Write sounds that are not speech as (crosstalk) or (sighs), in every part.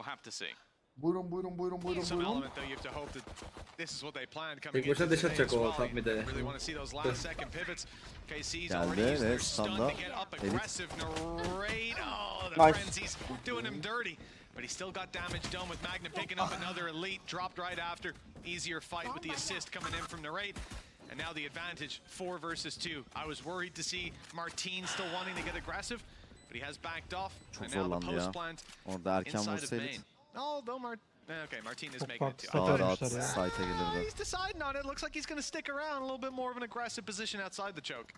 We'll have to see. Buyurun buyurun buyurun buyurun Some buyurun. element though, you have to hope that this is what they planned coming Tek başına into deş today atacak as o well. top mid'e. Really want to see those last second pivots. KC's Geldi already used ve their stun to standa get up Elit. aggressive. Narrate. Oh, the Nice. frenzy's doing him dirty. But he still got damage done with Magnum picking up another elite. Dropped right after. Easier fight with the assist coming in from Narrate. And now the advantage, four versus two. I was worried to see Martine still wanting to get aggressive, Çok zorlandı ya. Orada erken vursaydı. Eh, okay, Martinez making it too. Daha rahat site'e gelirdi. He's deciding on it. Looks like he's going to stick around a little bit more of an aggressive position outside the choke.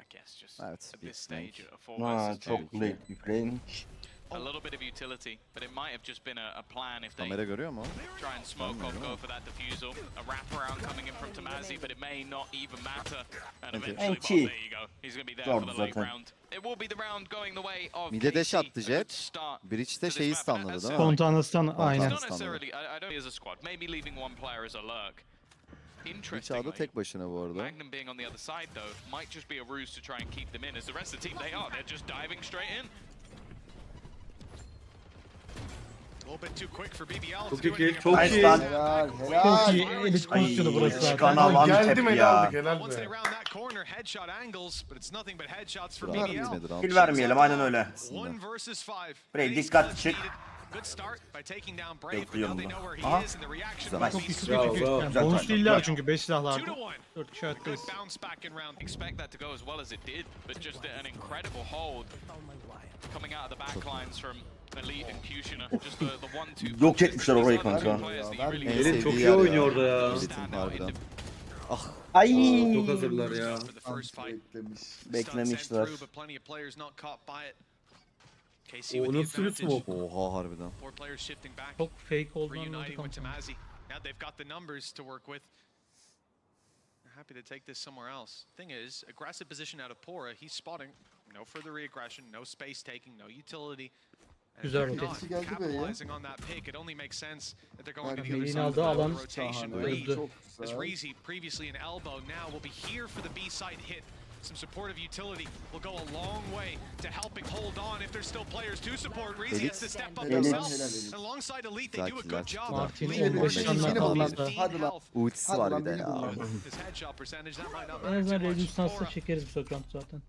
I guess just evet, at this stage of forwards. Aa, çok late bir range. A little bit of utility, but it might have just been a, a plan if they Kamera görüyor mu? try and smoke off, go for that defusal. A wraparound coming in from Tamazi, but it may not even matter. And eventually, well, there you go. He's going to be there for the late zaten. round. It will be the round going the way of Mide dash KC. attı A good Jet. start. Breach'te to şeyi stunladı değil mi? Kontanastan aynen. Not necessarily, I, I don't see as a squad. Maybe leaving one player as a lurk. Interestingly, tek başına bu arada. Magnum being on the other side though might just be a ruse to try and keep them in. As the rest of the team, they are. They're just diving straight in. Çok iyi, çok iyi. Helal, helal. Çok iyi eliz pozisyonu burası zaten. Geldi mi ya. aldık helal. Kill vermeyelim aynen öyle. Brave dikkat çık. Bekliyorum bunu. Aha. Güzel. Çok iyi, çok iyi, çok iyi. Yani Güzel bonus tarih. değiller çünkü 5 silahlar. 4 kişi hayattayız. Expect that to go as well as it did, but just an incredible hold coming out of the backlines from Elite and Just the, the one two. Yok etmişler orayı kanka. En Elit çok iyi yer oynuyor orada ya. Elit'in harbiden. Ah. Ay. Çok hazırlar ya. For the first fight. Beklemiş. Beklemişler. Through, but plenty of players not caught by it. KC O nasıl bir advantage. smoke? Oha harbiden. Four players shifting back. Çok fake olduğunu anladık ama. Now they've got the numbers to work with. They're happy to take this somewhere else. Thing is, aggressive position out of Pora. He's spotting. No further reaggression, no space taking, no utility. Güzel roket. Geldi be Melin aldığı alan öldü. Some supportive utility will go a long way to helping hold on if there's still players to support. Reezy has to step up himself. And alongside Elite, they do a good job. Martin Ultisi var bir de. çekeriz bu sokantı zaten.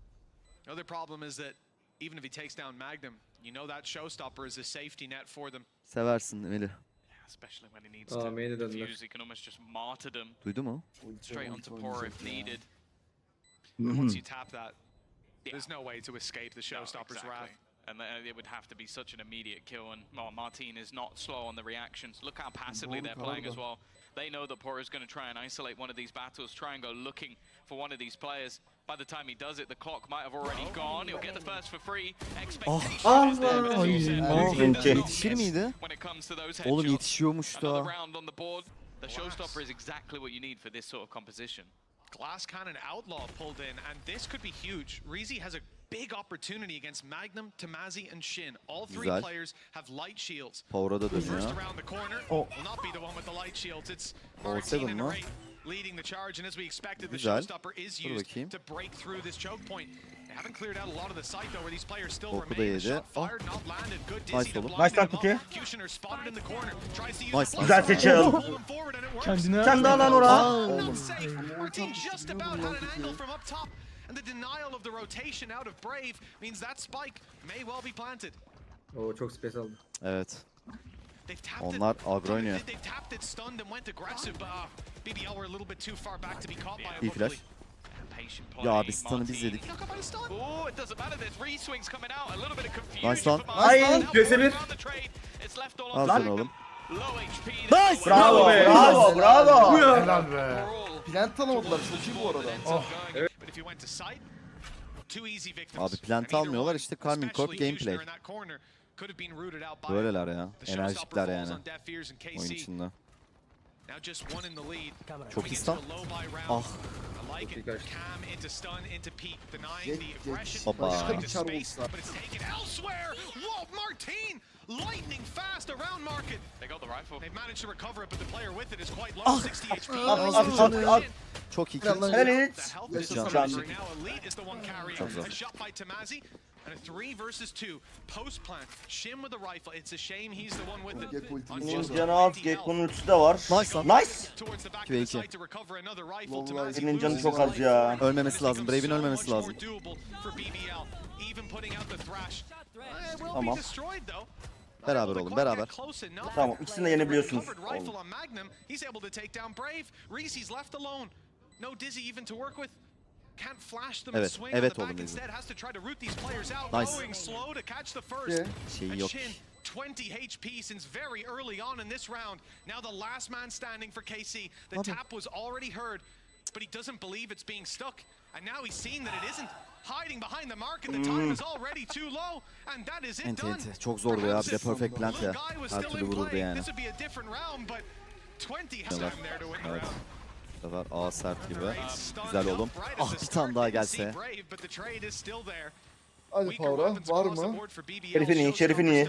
Another problem is that even if he takes down Magnum, you know that showstopper is a safety net for them. Seversin Melih. Especially when he needs Aa, to main'e döndüler. defuse, he can almost just martyr them Duydu mu? straight onto Ulti Pora if oynayacak ya. needed. Once you mm-hmm. tap that, Yeah. there's no way to escape the No, showstopper's exactly. wrath. And then it would have to be such an immediate kill. And well, Martin is not slow on the reactions. Look how passively they're playing as well. They know that Pora is going to try and isolate one of these battles, try and go looking for one of these players. By the time he does it, the clock might have already oh. gone. He'll get the first for free. Oh. Expectation is there, but as you said, Ay, Martin does not yetişir miss miydi? when it comes to those Oğlum headshots. yetişiyormuş Another da. round on the board. The showstopper is exactly what you need for this sort of composition. Glass Cannon Outlaw pulled in, and this could be huge. Reezy has a big opportunity against Magnum, Tamazi, and Shin. All three Güzel. players have light shields. Power'a da First around the corner Oh. will not be the one with the light shields. It's Oh, Martin seven and mı? Ray leading the charge, and as we expected, the Güzel. showstopper is Dur used bakayım. to break through this choke point. They haven't cleared out a lot of the site though, where these players still Oku da remain. The yedi. shot Oh. fired, not landed. Good Nice dizzy to oğlum. blind Nice lan him up. Cookie. Spotted in the corner. Tries to use Nice the lan. Güzel seçim. Pull him forward and it works. Kendine Sen de al lan ora. Not safe. Martin just about had an angle from up top. And the denial of the rotation out of Brave means that spike may well be planted. Oh, o çok space aldı. Evet. Onlar agro oynuyor. İyi flash. Ya abi stun'ı biz yedik. Nice stun. Ay köse bir. Al sen oğlum. Nice. Bravo, bravo, bravo, bravo. Helal be. Plant tanımadılar çocuğu bu arada. Oh. Evet. Abi plant almıyorlar işte Carmine Corp gameplay. Böyleler ya. Enerjikler yani. Oyun içinde. Çok istan. Ah. Hoppa. lightning fast around market. They got the rifle. They've managed to recover it, but the player with it is quite low. 60 HP. Al, al, al, al. Çok iyi. Helal. Can. Can. Çok güzel. And a three versus two. Post plant. Shim with the rifle. It's a shame he's the one with it. Ninja canı az, Gekko'nun ultisi de var. Nice lan. Nice! 2v2. Vallahi canı çok az ya. Ölmemesi lazım. Brave'in ölmemesi lazım. Tamam. Beraber olun, beraber. Tamam, ikisini de yenebiliyorsunuz. Oğlum. No dizzy even to work with. Evet, swing evet on the oğlum back Dizzy. instead. Has to try to root these players out. Nice. Going slow to catch the first. Yeah. Şey And yok. Shin, 20 HP since very early on in this round. Now the last man standing for KC. The Abi. tap was already heard, but he doesn't believe it's being stuck. And now he's seen that it isn't. Hiding behind the mark and the time mm. is already too low. And that is it Enti done. enti. Çok zordu ya. Bir de perfect plant ya. Little Her türlü vururdu yani. This would be a different round, but 20 has time there to win the round. Bu sefer A sert gibi. Güzel oğlum. Ah bir tane daha gelse. Hadi Power'a var mı? Şerif'in iyi, Şerif'in iyi.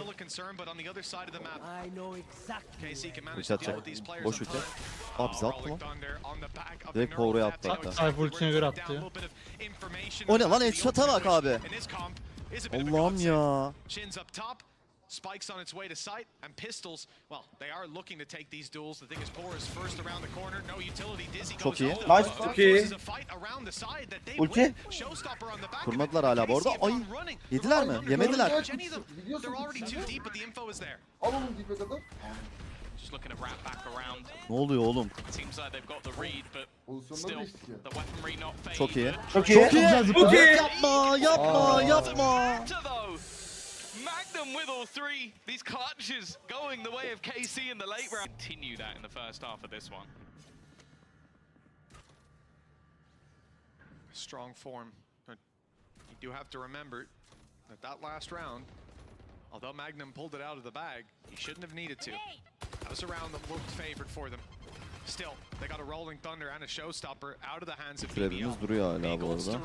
Richard çek. Boş ülke. Abi bize attı lan. Direkt Power'a attı hatta. Cyber ultine göre attı. O ne lan headshot'a bak abi. Allah'ım ya. Spike's on its way to sight, and Pistols, well, they are looking to take these duels. The thing is, Poor is first around the corner. No utility. Dizzy goes iyi. Nice. Çok iyi. Ulti. Kurmadılar hala bu arada. Ay. Yediler mi? Yemediler. Ne oluyor oğlum? Çok iyi. Çok iyi. Çok iyi. Çok iyi. Yapma, yapma, yapma. After though, Magnum with all three. These clutches going the way of KC in the late round. Continue that in the first half of this one. strong form. You do have to remember that that last round, although Magnum pulled it out of the bag, he shouldn't have needed to. That was a round that looked favored for them. Still, they got a Rolling Thunder and a Showstopper out of the hands of BBL. Türevimiz duruyor hala bu Eagles arada.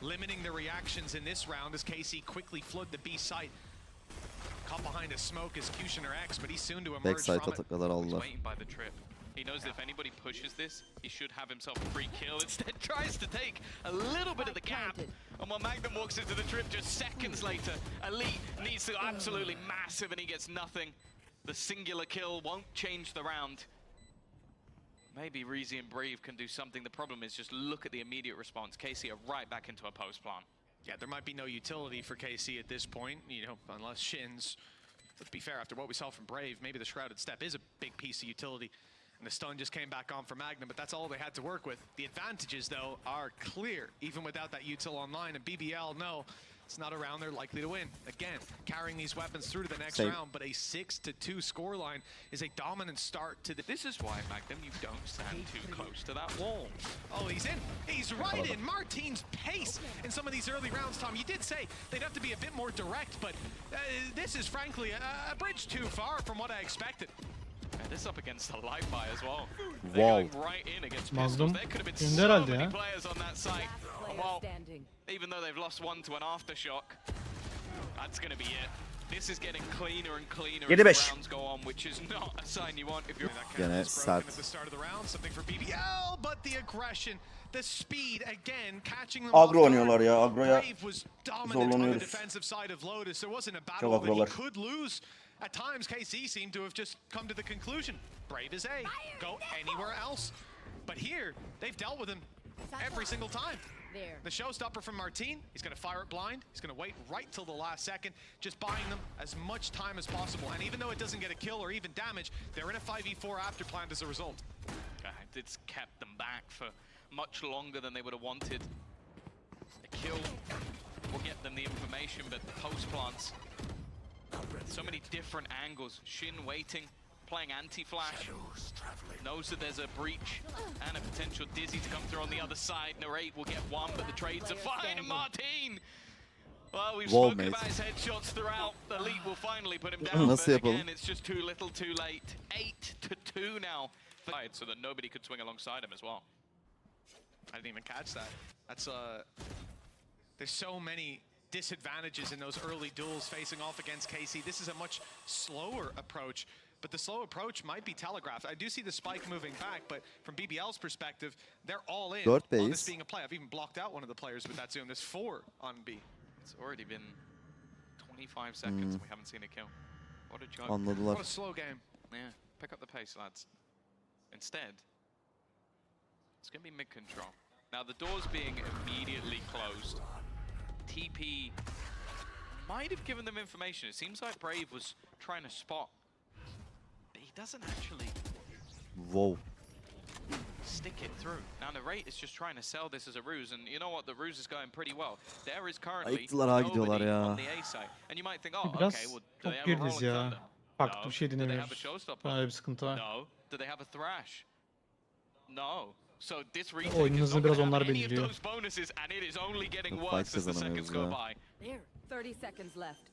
Remove, limiting the reactions in this round as KC quickly flood the B site. Caught behind a smoke is Cushioner X, but he's soon to emerge Backside'a from it. kadar He's aldılar. waiting by the trip. He knows that if anybody pushes this, he should have himself a free kill. (laughs) Instead, tries to take a little bit of the gap. And while Magnum walks into the trip just seconds later, Elite needs to oh. absolutely massive and he gets nothing. The singular kill won't change the round. Maybe Reezy and Brave can do something. The problem is just look at the immediate response. Casey are right back into a post plant. Yeah, there might be no utility for KC at this point, you know, unless Shins. Let's be fair, after what we saw from Brave, maybe the Shrouded Step is a big piece of utility. And the stun just came back on for Magnum, but that's all they had to work with. The advantages, though, are clear, even without that util online. And BBL, no, it's not a round they're likely to win. Again, carrying these weapons through to the next Same. round, but a 6 to 2 scoreline is a dominant start to the. This is why, Magnum, you don't stand too close to that wall. Oh, he's in. He's right in. Martine's pace in some of these early rounds, Tom. You did say they'd have to be a bit more direct, but uh, this is frankly a, a bridge too far from what I expected. And this up against the light buy as well. Wow. They're going right in against pistols. Mazlum There could have been so many players on that site. And Player Well, standing. even though they've lost one to an aftershock, that's going to be it. This is getting cleaner and cleaner as Yedi the rounds go on, which is (laughs) not a sign you want if you're... That Gene count was broken at the start of the round. Something for BBL, but the aggression, the speed, again, catching them Agro off guard. oynuyorlar ya, agroya Brave was dominant on the zorlanıyoruz. defensive side of Lotus. There wasn't a battle Çok that he agrolar. could lose. At times, KC seemed to have just come to the conclusion, Brave is A, go anywhere else. But here, they've dealt with him every single time. There. The showstopper from Martine, he's going to fire it blind. He's going to wait right till the last second, just buying them as much time as possible. And even though it doesn't get a kill or even damage, they're in a 5v4 after plant as a result. Uh, it's kept them back for much longer than they would have wanted. A kill will get them the information, but the post plants, so many different angles. Shin waiting, playing anti-flash, knows that there's a breach and a potential Dizzy to come through on the other side. Narrate will get one, but the trades are fine. And Martine, well, we've Wall spoken mate. about his headshots throughout. The Elite will finally put him down, Nasıl but yapalım? again, it's just too little, too late. Eight to two now, so that nobody could swing alongside him as well. I didn't even catch that. That's uh there's so many disadvantages in those early duels facing off against KC. This is a much slower approach, but the slow approach might be telegraphed. I do see the spike moving back, but from BBL's perspective, they're all in Dört on this base. being a play. I've even blocked out one of the players with that zoom. There's four on B. It's already been 25 seconds and we haven't seen a kill. What a joke. Anladılar. What a slow game. Yeah, pick up the pace, lads. Instead, it's going to be mid control. Now, the doors being immediately closed, TP might have given them information. It seems like Brave was trying to spot, but he doesn't actually Wow. stick it through. Now, Narrate is just trying to sell this as a ruse, and you know what? The ruse is going pretty well. There is currently Ayıktılar, ha gidiyorlar nobody ya. on the A side. And you might think, oh, Biraz okay, well, do çok they have a gerideyiz Rolling ya. Thunder? No. bir şey Do they have a dinlemiyoruz. showstopper? Böyle bir sıkıntı var. No. Do they have a thrash? No. So this retake is hızını not biraz gonna onlar have any of belirliyor. those bonuses, and it is only getting worse as the seconds go ya. by. There, 30 seconds left.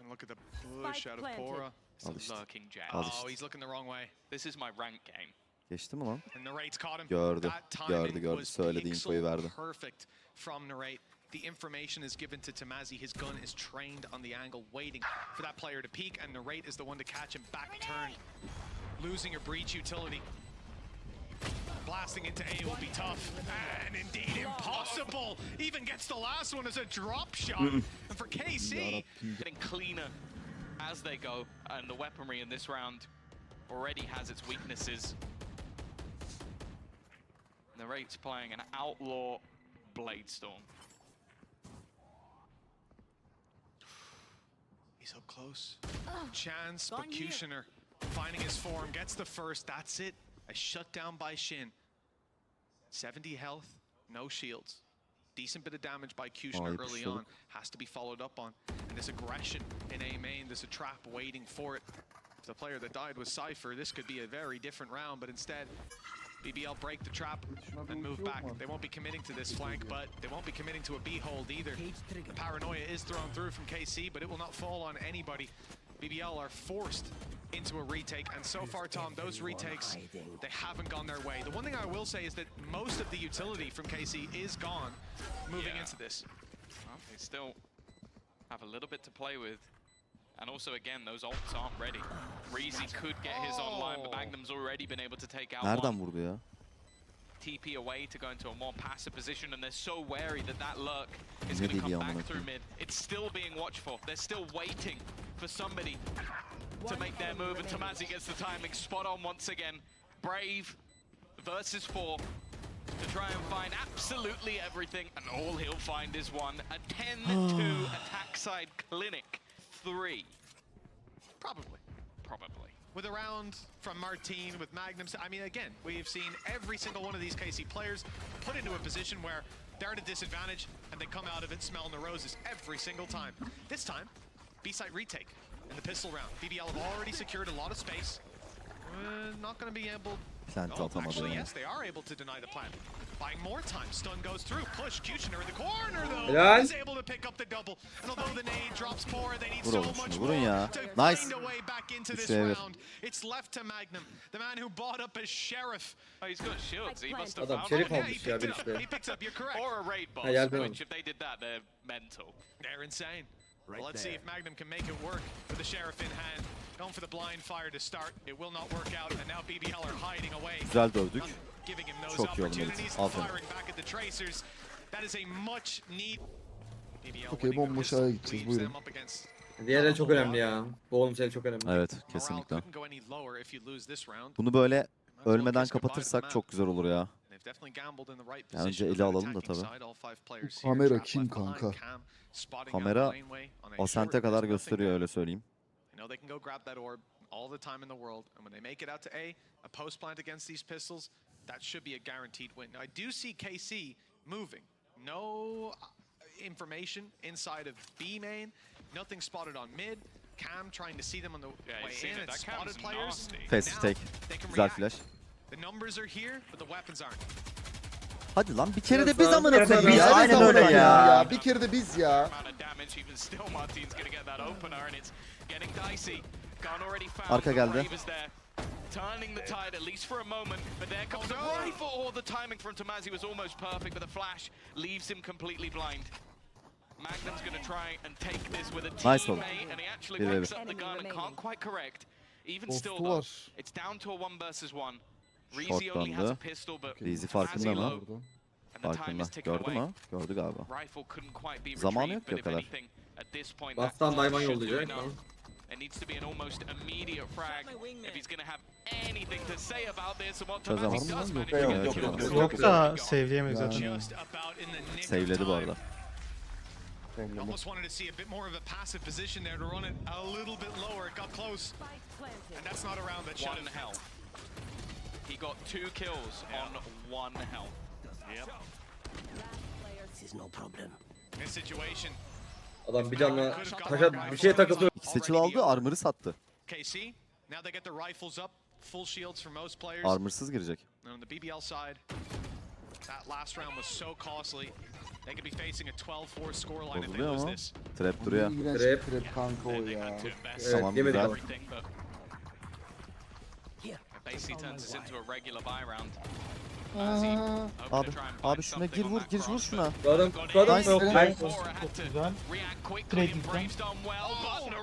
And look at the push Spike out of planted. Pora. It's Al a oh, işte. lurking jab. Al oh, oh, he's looking the wrong way. This is my rank game. Geçti mi lan? And Narrate's caught him. Gördü, That timing gördü, gördü. was Söyledi, pixel infoyu verdi. Perfect from Narrate. The information is given to Tamazi. His gun is trained on the angle, waiting for that player to peek, and Narrate is the one to catch him back turn. Losing your breach utility. Blasting into A will be tough, and indeed impossible. Even gets the last one as a drop shot. and for KC, Getting cleaner as they go, and the weaponry in this round already has its weaknesses. Narrate's playing an outlaw blade storm. He's up close. Oh, Chance, but gone finding his form, gets the first. That's it. A shutdown by Shin. 70 health, no shields. Decent bit of damage by Kushner Ay, early on. Has to be followed up on. And this aggression in A main, there's a trap waiting for it. If the player that died was Cypher, this could be a very different round, but instead, BBL break the trap and move back. They won't be committing to this flank, but they won't be committing to a B hold either. The paranoia is thrown through from KC, but it will not fall on anybody. BBL are forced into a retake, and so far, Tom, those retakes, they haven't gone their way. The one thing I will say is that most of the utility from KC is gone moving Yeah. into this. Well, they still have a little bit to play with. And also, again, those ults aren't ready. Breezy could get his oh. online, but Oh. Magnum's already been able to take out Nereden one. vurdu ya? TP away to go into a more passive position, and they're so wary that that lurk is going to come deliyor back amına through mid. It's still being watched for. They're still waiting for somebody to make their move, and Tamazi gets the timing spot on once again. Brave versus four to try and find absolutely everything, and all he'll find is one. A 10-2 (sighs) attack side clinic. Three, Probably. probably. with a round from Martine, with Magnum. I mean, again, we've seen every single one of these KC players put into a position where they're at a disadvantage and they come out of it smelling the roses every single time. This time, B-side retake in the pistol round. BBL have already secured a lot of space. Uh, not going to be able... Oh, actually, yes, they are able to deny the plant. Buying more time. Stun goes through. Push. Kushner in the corner, though. Helal. Is able to pick up the double. And although the nade drops more, they need so much şunu, more ya. to Nice. find a way back into this round. It's left to Magnum, the man who bought up as sheriff. Oh, he's got shields. He must have Adam found şerif one. Yeah, he almış ya picked bir it up. işte. He picked up. You're correct. Or a raid boss, Hayal ben which if they did that, they're mental. They're insane. Right well, let's there. see if Magnum can make it work with the Sheriff in hand. Going for the blind fire to start. It will not work out and now BBL are hiding away. Güzel dövdük. Çok iyi oldu Melis. Aferin. Okey bomba aşağıya gideceğiz buyurun. Diğer el çok önemli ya. Bu olumsuz el çok önemli. Evet kesinlikle. Bunu böyle ölmeden kapatırsak çok güzel olur ya. Yani önce eli alalım da tabii. Bu kamera kim kanka? Kamera Ascent'e kadar gösteriyor öyle söyleyeyim. all the time in the world. And when they make it out to A, a post plant against these pistols, that should be a guaranteed win. Now, I do see KC moving. No uh, information inside of B main, nothing spotted on mid. Cam trying to see them on the yeah, way in. It's spotted players. Face take. Güzel flash. The numbers are here, but the weapons aren't. Hadi lan bir kere de biz daha- amına biraz daha koyayım biz, ya. aynen Aynen öyle öyle ya. ya. Bir kere de biz ya. amount of damage, even still Martin's gonna get that opener, and it's getting dicey. Gun already found. Arka but geldi. Brave there. turning the tide at least for a moment. But there comes Oh, the no. rifle. The timing from Tomazi was almost perfect, but the flash leaves him completely blind. Magnum's going to try and take this with a Nice teammate, one. and he actually Bir wakes bir. up the gun and can't quite correct. Even Dostu still, though, var. it's down to a one versus one. Shortlandı. pistol, but Reezy farkında mı? Farkında. Gördü mü? Gördü galiba. Zamanı yok ya kadar. Bastan do yollayacak. It needs to be an almost immediate frag if he's going to have anything to say about this and what. Tomazi does manage Yok, to yok, get the yok, kill. yok, Yok da sevdiyemeyiz zaten. Save'ledi bu arada. Almost wanted to see a bit more of a passive position there to run it a little bit lower. It got close, and that's not a round that should have health. He got two kills on one health. Yep. In this situation, Adam bir canla taşa bir şeye takıldı. İki seçil aldı, armor'ı sattı. KC, now they get the rifles up, full shields for most players. Armor'sız girecek. And on the BBL side, that last round was so costly. They could be facing a 12-4 scoreline if they lose this. Trap duruyor. Trap. trap kanka o ya. Evet, Tamam, yemedik güzel. Casey turns this into a regular buy round. Abi, abi şuna gir vur, gir vur şuna. Karım, karım yok. Ben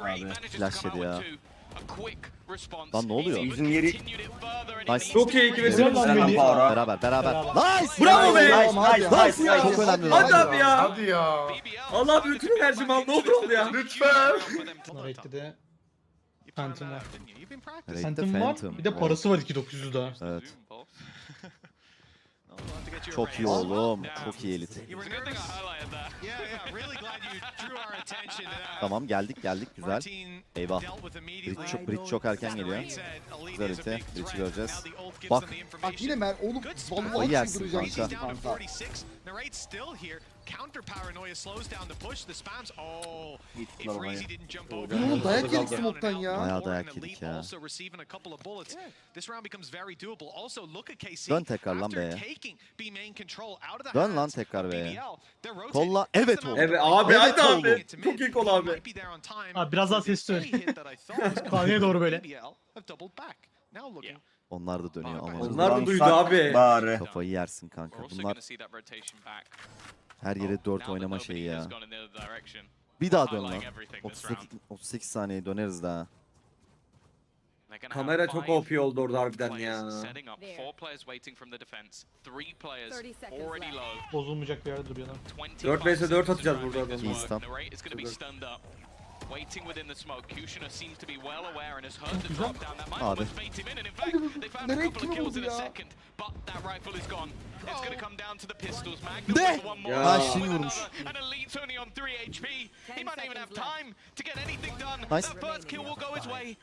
Abi, flash yedi ya. Lan ne oluyor? Yüzün yeri Nice. Çok iyi ikimiz. Güzel lan Beraber, beni. beraber, beraber. Nice! Bravo be! Nice, nice, nice, nice. Çok önemli. Hadi abi ya. Hadi ya. Allah bütün enerjimi aldı. Ne olur oldu ya. Lütfen. Narek'te de Phantom var. Phantom var. Bir de parası var 2900 daha. Evet. (laughs) Çok iyi oğlum. Çok iyi elit. tamam geldik geldik güzel. Eyvah. Bridge çok, bridge çok erken geliyor. Güzel ite. Bridge'i göreceğiz. Bak. Bak yine ben oğlum vallahi yersin kanka. Counter paranoia slows down the push. The spams. Oh, if Reezy didn't jump over. Ne oldu? Dayak yedik smoke'tan ya. Bayağı dayak yedik ya. Also receiving a couple of bullets. This round becomes very doable. Also look at KC. Dön tekrar lan be. Dön lan tekrar be. Kolla evet oldu. Evet abi evet abi. Çok iyi kol abi. Abi biraz daha ses söyle. (laughs) Sahneye doğru böyle. Onlar da dönüyor ama. Onlar da duydu abi. Bari. Kafayı yersin kanka. Bunlar her yere 4 oynama şeyi ya. Bir daha dön lan. 38, 38 saniye döneriz daha. Kamera çok OP oldu orada harbiden ya. Bozulmayacak bir yerde dur yana. 4 vs 4 atacağız burada. İyi stun. Narrate is going to be Güzel. stunned up. Waiting within the smoke. Kushner seems to be well aware and has heard the drop down. That might oh, almost bait him in. And in fact, they found a couple of kills in a second. But that rifle is gone. It's going to come down to the pistols. Magnum Ne? with one more. Ya. Ha, with Shin another. And Elite's only on 3 HP. He might not even have time to get anything done. Nice. That first kill will go his way.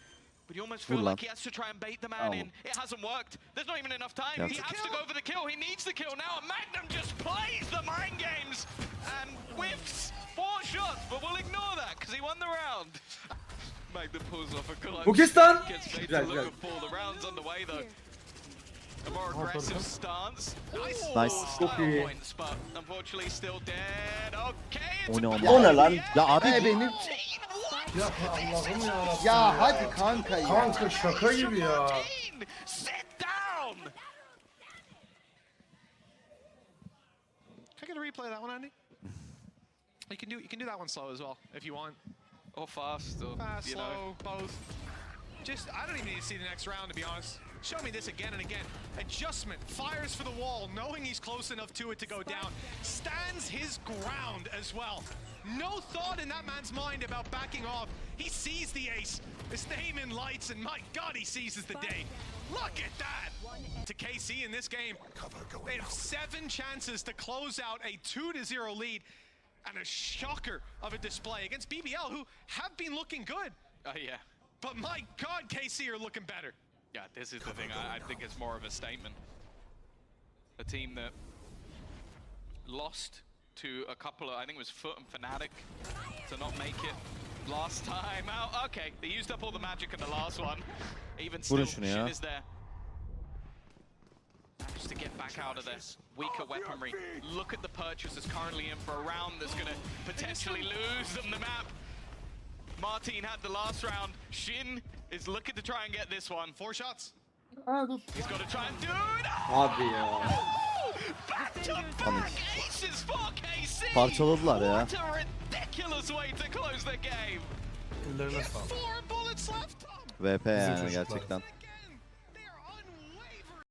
But you almost Vur feel lan. like he has to try and bait the man Al. in. It hasn't worked. There's not even enough time. Yap. He has to go for the kill. He needs the kill now. And Magnum just plays the mind games and whiffs four shots, but we'll ignore that because he won the round. Magnum pulls off a clutch. Bukistan. Gets Güzel güzel. look for the rounds underway though. A more oh, aggressive stance. Nice. Nice. Çok iyi. Points, but unfortunately still dead. Okay. O It's oh, ne a ama? O ne lan? Ya abi E benim. Ya Allah'ım ya. Ya hadi kanka ya. Kanka şaka gibi ya. Sit down. Can I get a replay of that one, Andy? You can do you can do that one slow as well if you want. Or fast, or Fast, you slow, know. both. Just I don't even need to see the next round to be honest. Show me this again and again. Adjustment, fires for the wall, knowing he's close enough to it to go down. Stands his ground as well. No thought in that man's mind about backing off. He sees the ace, his name in lights, and my god, he seizes the day. Look at that! To KC in this game, they have seven chances to close out a 2 to 0 lead and a shocker of a display against BBL, who have been looking good. Oh yeah. But my god, KC are looking better. Yeah, this is the thing. I, I think it's more of a statement. A team that lost to a couple of, I think it was Foot and Fnatic to not make it last time out. Okay, they used up all the magic in the last one. Even still, Vurun şunu ya. Shin is there. Managed to get back out of this weaker weaponry. Look at the purchases currently in for a round that's going to potentially lose them the map. Martin had the last round. Shin is looking to try and get this one. Four shots. Ha dur. He's got to try and do it. Abi ya. Back to Tamam. back aces for KC. Parçaladılar ya. What a ridiculous way to close the game. Four bullets left. VP yani çocuklar. gerçekten.